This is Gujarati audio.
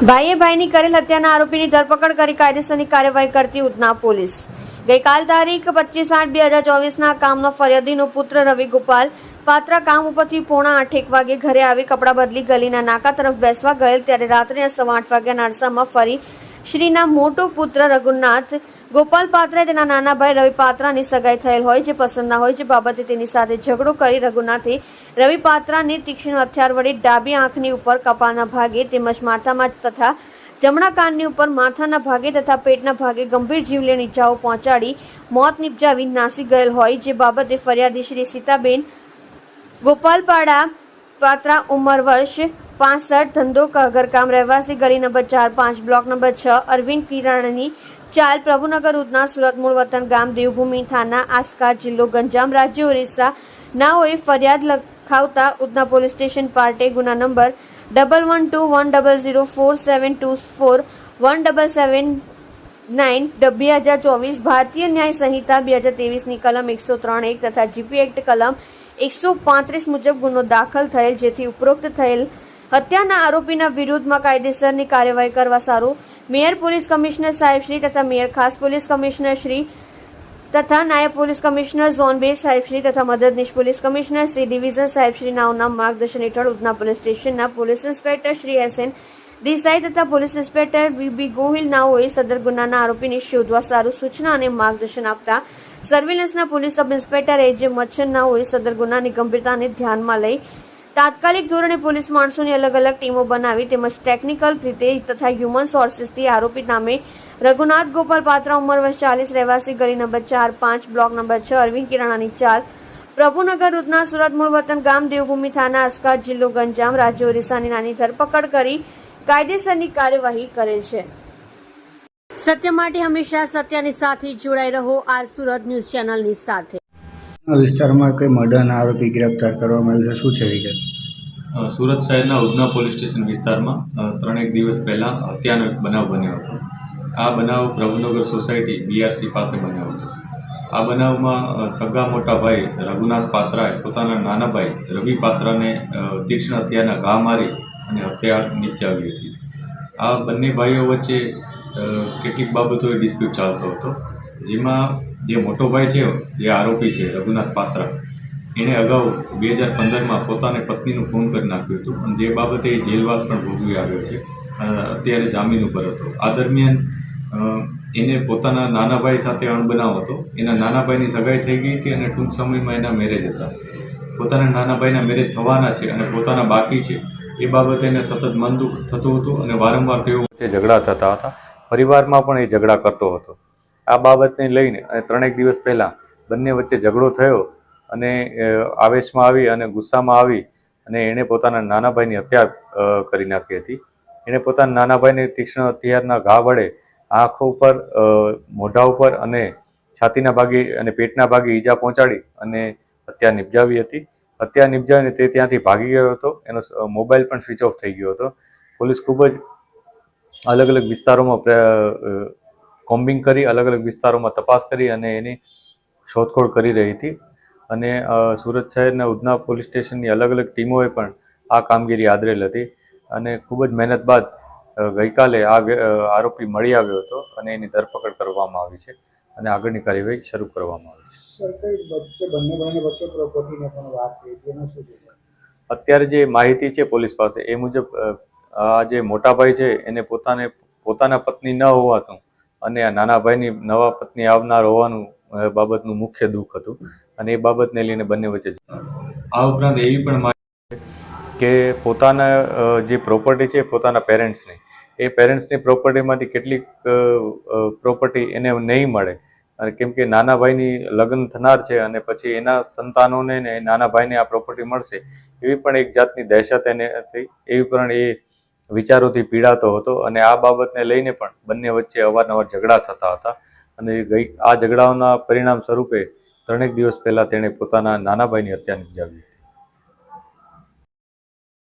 ભાઈએ ભાઈની કરેલ હત્યાના આરોપીની ધરપકડ કરી કાયદેસરની કાર્યવાહી કરતી ઉધના પોલીસ. ગઈકાલ તારીખ પચીસ આઠ બે હજાર ચોવીસના કામનો ફરિયાદીનો પુત્ર રવિ ગોપાલ પાત્રા કામ ઉપરથી પોણા આઠેક વાગે ઘરે આવી કપડાં બદલી ગલીના નાકા તરફ બેસવા ગયેલ ત્યારે રાત્રે સવા આઠ વાગ્યાના અરસામાં ફરી શ્રીના મોટો પુત્ર રઘુનાથ ગોપાલ પાત્રે તેના નાના ભાઈ રવિ પાત્રાની સગાઈ થયેલ હોય જે પસંદ ના હોય જે બાબતે તેની સાથે ઝઘડો કરી રઘુનાથે રવિ પાત્રાને તીક્ષ્ણ હથિયાર વડે ડાબી આંખની ઉપર કપાળના ભાગે તેમજ માથામાં તથા જમણા કાનની ઉપર માથાના ભાગે તથા પેટના ભાગે ગંભીર જીવલેણ ઇજાઓ પહોંચાડી મોત નિપજાવી નાસી ગયેલ હોય જે બાબતે ફરિયાદી શ્રી સીતાબેન ગોપાલપાડા પાત્રા ઉંમર વર્ષ પાસઠ ધંધો ઘરકામ રહેવાસી ગલી નંબર ચાર પાંચ બ્લોક નંબર છ અરવિંદ કિરાણાની ચાલ પ્રભુનગર ઉધના સુરત મૂળ વતન ગામ દેવભૂમિ થાના આસ્કાર જિલ્લો ગંજામ રાજ્ય ઓરિસ્સા નાઓએ ફરિયાદ લખાવતા ઉધના પોલીસ સ્ટેશન પાર્ટે ગુના number double one two one double zero four seven two four one double seven nine બે હજાર ચોવીસ ભારતીય ન્યાય સંહિતા બે હજાર તેવીસની કલમ એકસો ત્રણ એક તથા જીપી એક્ટ કલમ એકસો પાંત્રીસ મુજબ ગુનો દાખલ થયેલ જેથી ઉપરોક્ત થયેલ હત્યાના આરોપીના વિરુદ્ધમાં કાયદેસરની કાર્યવાહી કરવા સારું મેયર પોલીસ કમિશનર સાહેબ શ્રી તથા મેયર ખાસ પોલીસ કમિશનર શ્રી તથા નાયબ પોલીસ કમિશનર ઝોન બે સાહેબશ્રી તથા મદદનીશ પોલીસ કમિશનર શ્રી ડિવિઝન સાહેબશ્રી નાઓના માર્ગદર્શન હેઠળ ઉધના પોલીસ સ્ટેશનના police inspector Shri S N Desai તથા પોલીસ ઇન્સ્પેક્ટર વીબી ગોહિલ નાઓએ સદર ગુનાના આરોપીને શોધવા સારું સૂચના અને માર્ગદર્શન આપતા સર્વેલન્સના પોલીસ સબ ઇન્સ્પેક્ટર એ જે મચ્છર નાઓએ સદર ગુનાની ગંભીરતાને ધ્યાનમાં લઈ તાત્કાલિક ધોરણે પોલીસ માણસોની અલગ અલગ ટીમો બનાવી તેમજ ટેકનિકલ રીતે તથા હ્યુમન સોર્સિસથી આરોપી નામે રઘુનાથ ગોપાલ પાત્રા ઉંમર વર્ષ ચાલીસ રહેવાસી ગલી નંબર ચાર પાંચ બ્લોક નંબર છ અરવિંદ કિરાણાની ચાલ. પ્રભુનગર રૂદના સુરત મૂળ વતન ગામ દેવભૂમિ થાના અસ્કાર જિલ્લો ગંજામ રાજ્ય ઓરિસ્સાની નાની ધરપકડ કરી કાયદેસરની કાર્યવાહી કરેલ છે. સત્ય માટે હંમેશા સત્યની સાથે જોડાઈ રહો આર સુરત ન્યૂઝ ચેનલની સાથે. વિસ્તારમાં કોઈ મર્ડરના આરોપી ગિરફ્તાર કરવામાં આવ્યો છે શું છે વિગત? સુરત શહેરના ઉધના પોલીસ સ્ટેશન વિસ્તારમાં ત્રણેક દિવસ પહેલાં હત્યાનો એક બનાવ બન્યો હતો. આ બનાવ પ્રભુનગર સોસાયટી બીઆરસી પાસે બન્યો હતો. આ બનાવમાં સગા મોટા ભાઈ રઘુનાથ પાત્રાએ પોતાના નાના ભાઈ રવિ પાત્રાને તીક્ષ્ણ હત્યાના ઘા મારી અને હત્યા નિપજાવી હતી. આ બંને ભાઈઓ વચ્ચે કેટલીક બાબતોએ ડિસ્પ્યુટ ચાલતો હતો. જેમાં જે મોટો ભાઈ છે જે આરોપી છે રઘુનાથ પાત્રા. એણે અગાઉ બે હજાર પંદરમાં પોતાની પત્નીનું ખૂન કરી નાખ્યું હતું. અને જે બાબતે એ જેલવાસ પણ ભોગવી આવ્યો છે. અત્યારે જામીન ઉપર હતો. આ દરમિયાન એને પોતાના નાના ભાઈ સાથે અણબનાવ હતો. એના નાના ભાઈની સગાઈ થઈ ગઈ હતી અને ટૂંક સમયમાં એના મેરેજ હતા. પોતાના નાના ભાઈના મેરેજ થવાના છે અને પોતાના બાકી છે. એ બાબતે એને સતત મન દુઃખ થતું હતું અને વારંવાર તેઓ વચ્ચે ઝઘડા થતા હતા. પરિવારમાં પણ એ ઝઘડા કરતો હતો. આ બાબતને લઈને અને ત્રણેક દિવસ પહેલાં બંને વચ્ચે ઝઘડો થયો અને આવેશમાં આવી અને ગુસ્સામાં આવી અને એણે પોતાના નાના ભાઈની હત્યા કરી નાખી હતી. એણે પોતાના નાના ભાઈને તીક્ષ્ણ હથિયારના ઘા વડે આંખો ઉપર મોઢા ઉપર અને છાતીના ભાગે અને પેટના ભાગે ઈજા પહોંચાડી અને હત્યા નિપજાવી હતી. હત્યા નિપજાવીને તે ત્યાંથી ભાગી ગયો હતો. એનો મોબાઈલ પણ સ્વિચ ઓફ થઈ ગયો હતો. પોલીસ ખૂબ જ અલગ અલગ વિસ્તારોમાં કોમ્બિંગ કરી, અલગ અલગ વિસ્તારોમાં તપાસ કરી અને એની શોધખોળ કરી રહી હતી. અને સુરત શહેરના ઉધના પોલીસ સ્ટેશનની અલગ અલગ ટીમોએ પણ આ કામગીરી આદરેલ હતી. અને ખૂબ જ મહેનત બાદ ગઈકાલે આ આરોપી મળી આવ્યો હતો અને એની ધરપકડ કરવામાં આવી છે અને આગળની કાર્યવાહી શરૂ કરવામાં આવી છે. અત્યારે જે માહિતી છે પોલીસ પાસે એ મુજબ આ જે મોટા ભાઈ છે એને પોતાને પોતાના પત્ની ન હોવાતું અને આ નાના ભાઈની નવા પત્ની આવનાર હોવાનું બાબતનું મુખ્ય દુઃખ હતું. અને એ બાબતને લઈને બંને વચ્ચે આ ઉપરાંત એવી પણ કે પોતાના જે પ્રોપર્ટી છે પોતાના પેરેન્ટ્સની એ પેરેન્ટ્સની પ્રોપર્ટીમાંથી કેટલીક પ્રોપર્ટી એને નહીં મળે. અને કેમ કે નાના ભાઈની લગ્ન થનાર છે અને પછી એના સંતાનોને ને નાના ભાઈને આ પ્રોપર્ટી મળશે. એવી પણ એક જાતની દહેશત એને થઈ. એવી પણ એ વિચારોથી પીડાતો હતો. અને આ બાબતને લઈને પણ બંને વચ્ચે અવારનવાર ઝઘડા થતા હતા. અને ગઈ આ ઝઘડાઓના પરિણામ સ્વરૂપે ત્રણેક દિવસ પહેલાં તેણે પોતાના નાના ભાઈની હત્યા નિપજાવી.